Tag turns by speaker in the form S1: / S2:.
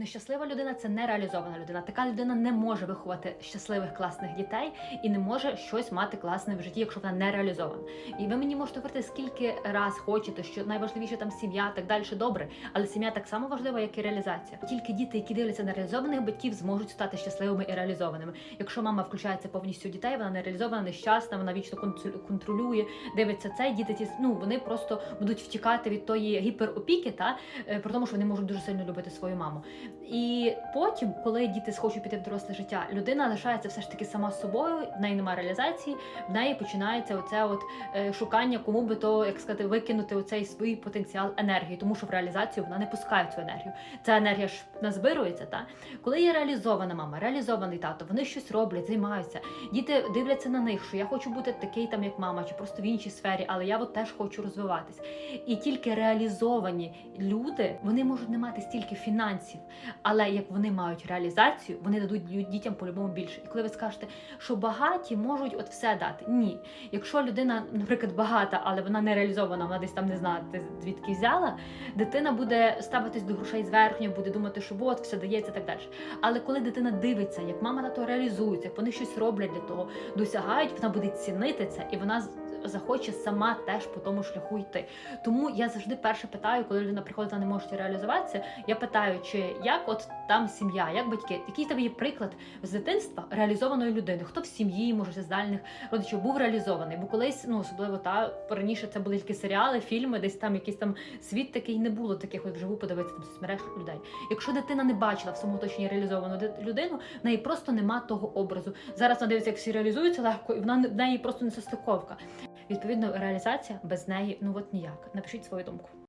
S1: Нещаслива людина це нереалізована людина. Така людина не може виховати щасливих класних дітей і не може щось мати класне в житті, якщо вона не реалізована. І ви мені можете говорити, скільки раз хочете, що найважливіше там сім'я, так далі добре, але сім'я так само важлива, як і реалізація. Тільки діти, які дивляться на реалізованих батьків, зможуть стати щасливими і реалізованими. Якщо мама включається повністю дітей, вона не реалізована, нещасна, вона вічно контролю- контролює, дивиться це. Діти ті ну вони просто будуть втікати від тої гіперопіки, та е, про тому, що вони можуть дуже сильно любити свою маму. І потім, коли діти схочуть піти в доросле життя, людина лишається все ж таки сама собою, в неї немає реалізації, в неї починається оце от е, шукання, кому би то, як сказати, викинути оцей свій потенціал енергії, тому що в реалізацію вона не пускає цю енергію. Ця енергія ж назбирується. Та коли є реалізована мама, реалізований тато, вони щось роблять, займаються. Діти дивляться на них, що я хочу бути такий там, як мама, чи просто в іншій сфері, але я от теж хочу розвиватись. І тільки реалізовані люди вони можуть не мати стільки фінансів, але як вони мають реалізацію, вони дадуть дітям по-любому більше. І коли ви скажете, що багаті можуть от все дати, ні. Якщо людина, наприклад, багата, але вона не реалізована, вона десь там не знати звідки взяла, дитина буде ставитись до грошей зверхньо, буде думати, що от все дається так далі. Але коли дитина дивиться, як мама тато реалізується, як вони щось роблять для того, досягають, вона буде цінити це, і вона захоче сама теж по тому шляху йти. Тому я завжди перше питаю, коли людина приходить, вона не може реалізуватися. Я питаю, чи як от там сім'я, як батьки, який тебе є приклад з дитинства реалізованої людини? Хто в сім'ї, може з дальних родичів був реалізований? Бо колись, ну особливо та раніше це були тільки серіали, фільми, десь там якийсь там світ такий не було таких, от вживу подивитися там соцмереж людей. Якщо дитина не бачила в самому оточенні реалізовану людину, в неї просто нема того образу. Зараз вона дивиться, як всі реалізуються легко, і вона в неї просто не состиковка. Відповідно, реалізація без неї ну от ніяк. Напишіть свою думку.